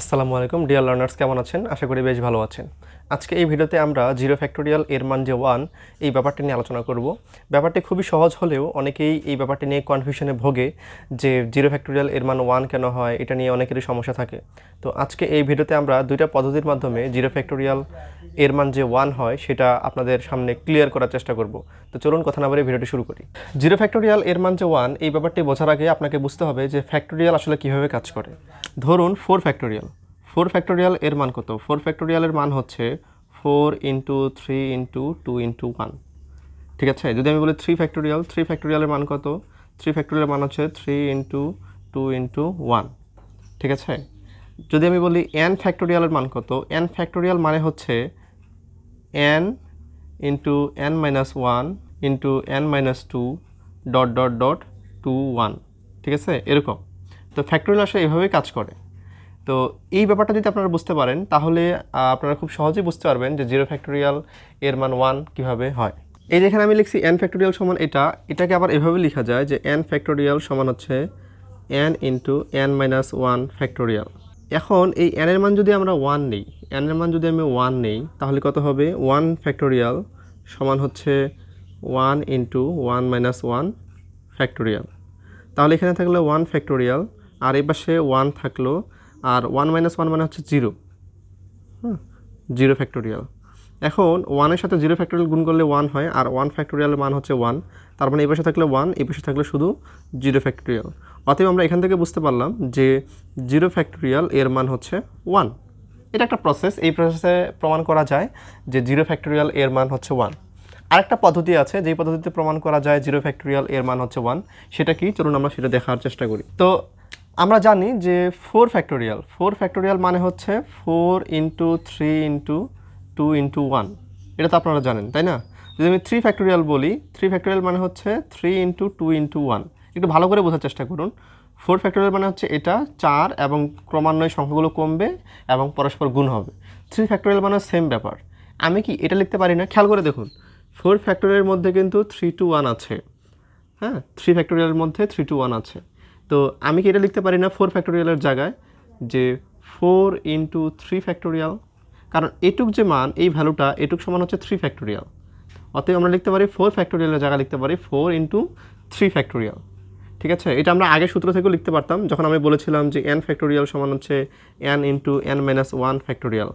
আসসালামু আলাইকুম, dear learners, কেমন আছেন? আশা করি বেশ ভালো আছেন। আজকে এই ভিডিওতে আমরা জিরো ফ্যাক্টোরিয়াল এর মান যে ওয়ান এই ব্যাপারটি নিয়ে আলোচনা করব। ব্যাপারটি খুবই সহজ হলেও অনেকেই এই ব্যাপারটি নিয়ে কনফিউশনে ভোগে যে জিরো ফ্যাক্টোরিয়াল এর মান ওয়ান কেন হয়, এটা নিয়ে অনেকেরই সমস্যা থাকে। তো আজকে এই ভিডিওতে আমরা দুইটা পদ্ধতির মাধ্যমে জিরো ফ্যাক্টোরিয়াল এর মান যে ওয়ান হয়, সেটা আপনাদের সামনে ক্লিয়ার করার চেষ্টা করব। তো চলুন কথা না বলে ভিডিওটি শুরু করি। জিরো ফ্যাক্টোরিয়াল এর মান যে ওয়ান এই ব্যাপারটি বোঝার আগে আপনাকে বুঝতে হবে যে ফ্যাক্টোরিয়াল আসলে কীভাবে কাজ করে। ধরুন ফোর ফ্যাক্টোরিয়াল ফোর ফ্যাক্টোরিয়াল এর মান কত? ফোর ফ্যাক্টোরিয়ালের মান হচ্ছে four into three into two into one ঠিক আছে? যদি আমি বলি থ্রি ফ্যাক্টোরিয়াল থ্রি ফ্যাক্টোরিয়ালের মান কত? থ্রি ফ্যাক্টোরিয়ালের মান হচ্ছে three into two into one ঠিক আছে? যদি আমি বলি এন ফ্যাক্টোরিয়ালের মান কত? এন ফ্যাক্টোরিয়াল মানে হচ্ছে N into N minus one into N minus two dot dot dot two one ঠিক আছে? এরকম। তো ফ্যাক্টোরিয়াল আসলে এভাবেই কাজ করে। তো এই ব্যাপারটা যদি আপনারা বুঝতে পারেন, তাহলে আপনারা খুব সহজেই বুঝতে পারবেন যে জিরো ফ্যাক্টোরিয়াল এর মান ওয়ান কীভাবে হয়। এই যেখানে আমি লিখছি এন ফ্যাক্টোরিয়াল সমান এটা, এটাকে আবার এভাবে লেখা যায় যে এন ফ্যাক্টোরিয়াল সমান হচ্ছে N into N minus one factorial এখন এই এন এর মান যদি আমরা ওয়ান নেই এন এর মান যদি আমি ওয়ান নেই, তাহলে কত হবে? ওয়ান ফ্যাক্টোরিয়াল সমান হচ্ছে one into one minus one factorial তাহলে এখানে থাকল ওয়ান ফ্যাক্টোরিয়াল আর এই পাশে ওয়ান থাকল, আর ওয়ান মাইনাস ওয়ান মানে হচ্ছে জিরো হ্যাঁ জিরো ফ্যাক্টোরিয়াল এখন ওয়ানের সাথে জিরো ফ্যাক্টোরিয়াল গুণ করলে ওয়ান হয়, আর ওয়ান ফ্যাক্টোরিয়ালের মান হচ্ছে ওয়ান তার মানে এই পাশে থাকলে ওয়ান এই পাশে থাকলে শুধু জিরো ফ্যাক্টোরিয়াল অতএব আমরা এখান থেকে বুঝতে পারলাম যে জিরো ফ্যাক্টোরিয়াল এর মান হচ্ছে ওয়ান এটা একটা প্রসেস এই প্রসেসে প্রমাণ করা যায় যে জিরো ফ্যাক্টোরিয়াল এর মান হচ্ছে ওয়ান আরেকটা পদ্ধতি আছে, যেই পদ্ধতিতে প্রমাণ করা যায় জিরো ফ্যাক্টোরিয়াল এর মান হচ্ছে ওয়ান সেটা কি? চলুন আমরা সেটা দেখার চেষ্টা করি। তো আমরা জানি যে ফোর ফ্যাক্টোরিয়াল ফোর ফ্যাক্টোরিয়াল মানে হচ্ছে four into three into two into one এটা তো আপনারা জানেন, তাই না? যদি আমি থ্রি ফ্যাক্টোরিয়াল বলি থ্রি ফ্যাক্টোরিয়াল মানে হচ্ছে three into two into one একটু ভালো করে বোঝার চেষ্টা করুন। ফোর ফ্যাক্টোরিয়াল মানে হচ্ছে এটা, চার এবং ক্রমান্বয়ে সংখ্যাগুলো কমবে এবং পরস্পর গুণ হবে। থ্রি ফ্যাক্টোরিয়াল মানে সেম ব্যাপার। আমি কি এটা লিখতে পারি না? খেয়াল করে দেখুন। ফোর ফ্যাক্টোরিয়ালের মধ্যে কিন্তু থ্রি টু ওয়ান আছে। হ্যাঁ থ্রি ফ্যাক্টোরিয়ালের মধ্যে থ্রি টু ওয়ান আছে। তো আমি কি এটা লিখতে পারি না ফোর ফ্যাক্টোরিয়ালের জায়গায়? যে ফোর ইন্টু থ্রি ফ্যাক্টোরিয়াল কারণ এটুক যে মান, এই ভ্যালুটা এটুক সমান হচ্ছে থ্রি ফ্যাক্টোরিয়াল অতএব আমরা লিখতে পারি ফোর ফ্যাক্টোরিয়ালের জায়গায় লিখতে পারি ফোর ইন্টু থ্রি ফ্যাক্টোরিয়াল ঠিক আছে? এটা আমরা আগের সূত্র থেকেও লিখতে পারতাম, যখন আমি বলেছিলাম যে এন ফ্যাক্টোরিয়াল সমান হচ্ছে N into N minus one factorial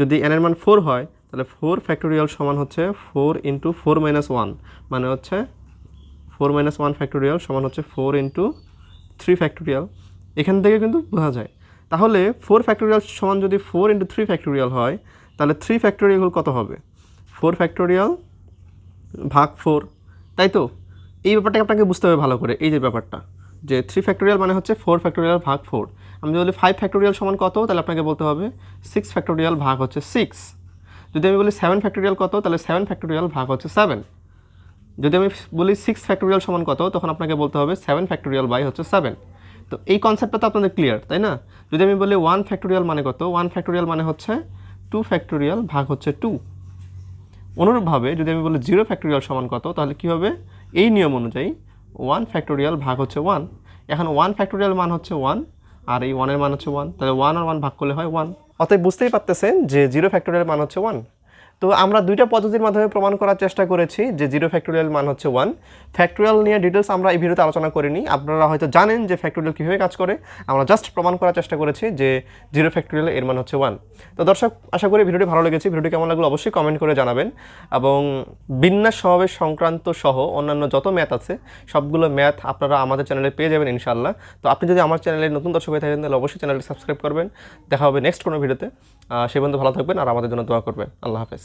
যদি এন এর মান ফোর হয়, তাহলে ফোর ফ্যাক্টোরিয়াল সমান হচ্ছে four into four minus one মানে হচ্ছে ফোর মাইনাস ওয়ান ফ্যাক্টোরিয়াল সমান হচ্ছে ফোর ইন্টু থ্রি ফ্যাক্টোরিয়াল এখান থেকে কিন্তু বোঝা যায়। তাহলে ফোর ফ্যাক্টোরিয়াল সমান যদি ফোর ইন্টু থ্রি ফ্যাক্টোরিয়াল হয়, তাহলে থ্রি ফ্যাক্টোরিয়াল কত হবে? ফোর ফ্যাক্টোরিয়াল ভাগ ফোর তাই তো? এই ব্যাপারটাকে আপনাকে বুঝতে হবে ভালো করে, এই যে ব্যাপারটা, যে থ্রি ফ্যাক্টোরিয়াল মানে হচ্ছে ফোর ফ্যাক্টোরিয়াল ভাগ ফোর আমি যদি বলি ফাইভ ফ্যাক্টোরিয়াল সমান কত, তাহলে আপনাকে বলতে হবে সিক্স ফ্যাক্টোরিয়াল ভাগ হচ্ছে সিক্স যদি আমি বলি সেভেন ফ্যাক্টোরিয়াল কত, তাহলে সেভেন ফ্যাক্টোরিয়াল ভাগ হচ্ছে সেভেন যদি আমি বলি সিক্স ফ্যাক্টোরিয়াল সমান কত, তখন আপনাকে বলতে হবে সেভেন ফ্যাক্টোরিয়াল বাই হচ্ছে সেভেন তো এই কনসেপ্টটা তো আপনাদের ক্লিয়ার তাই না? যদি আমি বলি ওয়ান ফ্যাক্টোরিয়াল মানে কত ওয়ান ফ্যাক্টোরিয়াল মানে হচ্ছে টু ফ্যাক্টোরিয়াল ভাগ হচ্ছে টু অনুরূপভাবে যদি আমি বলি জিরো ফ্যাক্টোরিয়াল সমান কত, তাহলে কী হবে? এই নিয়ম অনুযায়ী ওয়ান ফ্যাক্টোরিয়াল ভাগ হচ্ছে ওয়ান এখন ওয়ান ফ্যাক্টোরিয়াল মান হচ্ছে ওয়ান আর এই ওয়ানের মান হচ্ছে ওয়ান তাহলে ওয়ান আর ওয়ান ভাগ করলে হয় ওয়ান অতএব বুঝতেই পারতেছেন যে জিরো ফ্যাক্টোরিয়াল মান হচ্ছে ওয়ান তো আমরা দুইটা পদ্ধতির মাধ্যমে প্রমাণ করার চেষ্টা করেছি যে জিরো ফ্যাক্টোরিয়াল মান হচ্ছে ওয়ান ফ্যাক্টোরিয়াল নিয়ে ডিটেলস আমরা এই ভিডিওতে আলোচনা করিনি। আপনারা হয়তো জানেন যে ফ্যাক্টোরিয়াল কীভাবে কাজ করে। আমরা জাস্ট প্রমাণ করার চেষ্টা করেছি যে জিরো ফ্যাক্টোরিয়াল এর মান হচ্ছে ওয়ান তো দর্শক, আশা করি ভিডিওটি ভালো লেগেছে। ভিডিওটি কেমন লাগল অবশ্যই কমেন্ট করে জানাবেন। এবং বিন্যাস স্বভাবের সংক্রান্ত সহ অন্যান্য যত ম্যাথ আছে, সবগুলো ম্যাথ আপনারা আমাদের চ্যানেলে পেয়ে যাবেন ইনশাল্লাহ তো আপনি যদি আমার চ্যানেলে নতুন দর্শক হয়ে থাকেন, তাহলে অবশ্যই চ্যানেলটি সাবস্ক্রাইব করবেন। দেখা হবে নেক্সট কোনো ভিডিওতে। সে বন্ধু ভালো থাকবেন আর আমাদের জন্য দোয়া করবেন। আল্লাহ হাফেজ।